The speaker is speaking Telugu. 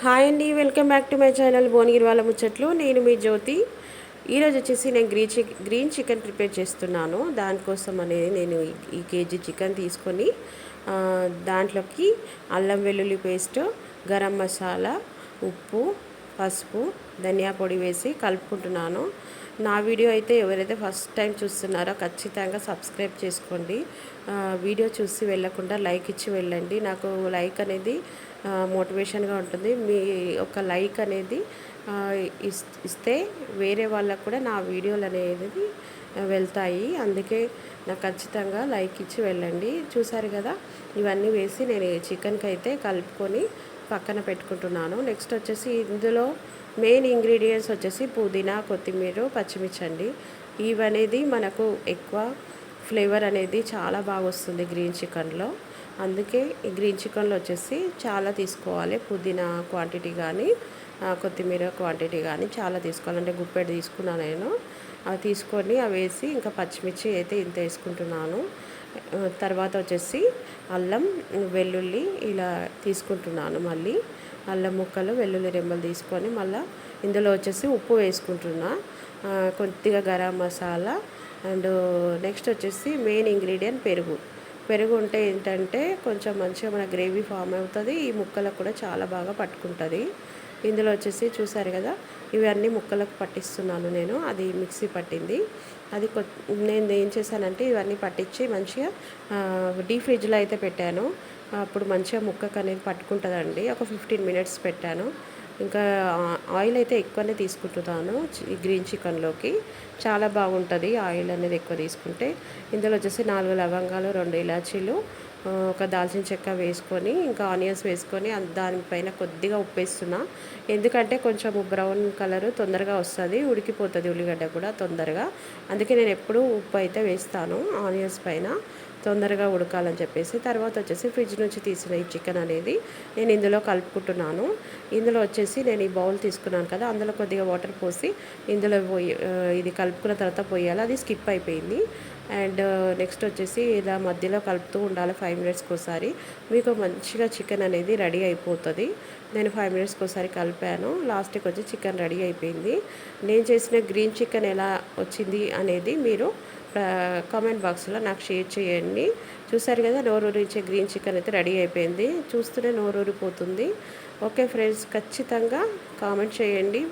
హాయ్ అండి welcome back to my channel Bhuvanagiri వాళ్ళ ముచ్చట్లు. నేను మీ జ్యోతి. ఈరోజు వచ్చేసి నేను green chick green chicken prepare చేస్తున్నాను. దానికోసం అనేది నేను ఈ- కేజీ చికెన్ తీసుకొని దాంట్లోకి అల్లం వెల్లుల్లి పేస్ట్ గరం మసాలా ఉప్పు పసుపు ధనియా పొడి వేసి కలుపుకుంటున్నాను. నా వీడియో అయితే ఎవరైతే ఫస్ట్ టైం చూస్తున్నారో ఖచ్చితంగా సబ్స్క్రైబ్ చేసుకోండి. వీడియో చూసి వెళ్ళకుండా లైక్ ఇచ్చి వెళ్ళండి. నాకు లైక్ అనేది మోటివేషన్గా ఉంటుంది. మీ ఒక లైక్ అనేది ఇస్- ఇస్తే వేరే వాళ్ళకు కూడా నా వీడియోలు అనేది వెళ్తాయి. అందుకే నాకు ఖచ్చితంగా లైక్ ఇచ్చి వెళ్ళండి. చూసారు కదా ఇవన్నీ వేసి నేను చికెన్కి అయితే కలుపుకొని పక్కన పెట్టుకుంటున్నాను. నెక్స్ట్ వచ్చేసి ఇందులో మెయిన్ ఇంగ్రీడియంట్స్ వచ్చేసి పుదీనా కొత్తిమీర పచ్చిమిర్చి అండి ఇవనేది మనకు ఎక్కువ ఫ్లేవర్ అనేది చాలా బాగా వస్తుంది గ్రీన్ చికెన్లో. అందుకే ఈ గ్రీన్ చికెన్లో వచ్చేసి చాలా తీసుకోవాలి పుదీనా క్వాంటిటీ కానీ. కొత్తిమీర క్వాంటిటీ కానీ చాలా తీసుకోవాలంటే గుప్పెడు తీసుకున్నాను నేను. అవి తీసుకొని అవి వేసి ఇంకా పచ్చిమిర్చి అయితే ఇంత వేసుకుంటున్నాను. తర్వాత వచ్చేసి అల్లం వెల్లుల్లి ఇలా తీసుకుంటున్నాను మళ్ళీ. అల్లం ముక్కలు వెల్లుల్లి రెమ్మలు తీసుకొని మళ్ళీ ఇందులో వచ్చేసి ఉప్పు వేసుకుంటున్నా. కొద్దిగా గరం మసాలా అండ్ నెక్స్ట్ వచ్చేసి మెయిన్ ఇంగ్రీడియంట్ పెరుగు. పెరుగు ఉంటే ఏంటంటే కొంచెం మంచిగా మన గ్రేవీ ఫామ్ అవుతుంది. ఈ ముక్కలకు కూడా చాలా బాగా పట్టుకుంటుంది. ఇందులో వచ్చేసి చూసారు కదా ఇవన్నీ ముక్కలకు పట్టిస్తున్నాను నేను. అది మిక్సీ పట్టింది. అది కొ నేను ఏం చేశానంటే ఇవన్నీ పట్టించి మంచిగా డీ ఫ్రిడ్జ్లో అయితే పెట్టాను. అప్పుడు మంచిగా ముక్కకు అనేది పట్టుకుంటుందండి. ఒక ఫిఫ్టీన్ మినిట్స్ పెట్టాను. ఇంకా ఆయిల్ అయితే ఎక్కువనే తీసుకుంటున్నాను చి- గ్రీన్ చికెన్లోకి. చాలా బాగుంటుంది ఆయిల్ అనేది ఎక్కువ తీసుకుంటే. ఇందులో వచ్చేసి నాలుగు లవంగాలు రెండు ఇలాచీలు ఒక దాల్చిన చెక్క వేసుకొని ఇంకా ఆనియన్స్ వేసుకొని దానిపైన కొద్దిగా ఉప్పు వేస్తున్నా ఎందుకంటే కొంచెం బ్రౌన్ కలర్ తొందరగా వస్తుంది ఉడికిపోతుంది ఉల్లిగడ్డ కూడా తొందరగా. అందుకే నేను ఎప్పుడూ ఉప్పు అయితే వేస్తాను ఆనియన్స్ పైన. తొందరగా ఉడకాలని చెప్పేసి తర్వాత వచ్చేసి ఫ్రిడ్జ్ నుంచి తీసిన ఈ చికెన్ అనేది నేను ఇందులో కలుపుకుంటున్నాను. ఇందులో వచ్చేసి నేను ఈ బౌల్ తీసుకున్నాను కదా అందులో కొద్దిగా వాటర్ పోసి ఇందులో పోయి ఇది కలుపుకున్న తర్వాత పోయాలి. అది స్కిప్ అయిపోయింది. అండ్ నెక్స్ట్ వచ్చేసి ఇలా మధ్యలో కలుపుతూ ఉండాలి ఫైవ్ మినిట్స్కి ఒకసారి మీకు మంచిగా చికెన్ అనేది రెడీ అయిపోతుంది. నేను ఫైవ్ మినిట్స్కి ఒకసారి కలిపాను. లాస్ట్కి వచ్చి చికెన్ రెడీ అయిపోయింది. నేను చేసిన గ్రీన్ చికెన్ ఎలా వచ్చింది అనేది మీరు కామెంట్ బాక్స్లో నాకు షేర్ చేయండి. చూసారు కదా నోరూరించే గ్రీన్ చికెన్ అయితే రెడీ అయిపోయింది. చూస్తూనే నోరూరిపోతుంది. ఓకే ఫ్రెండ్స్ ఖచ్చితంగా కామెంట్ చేయండి.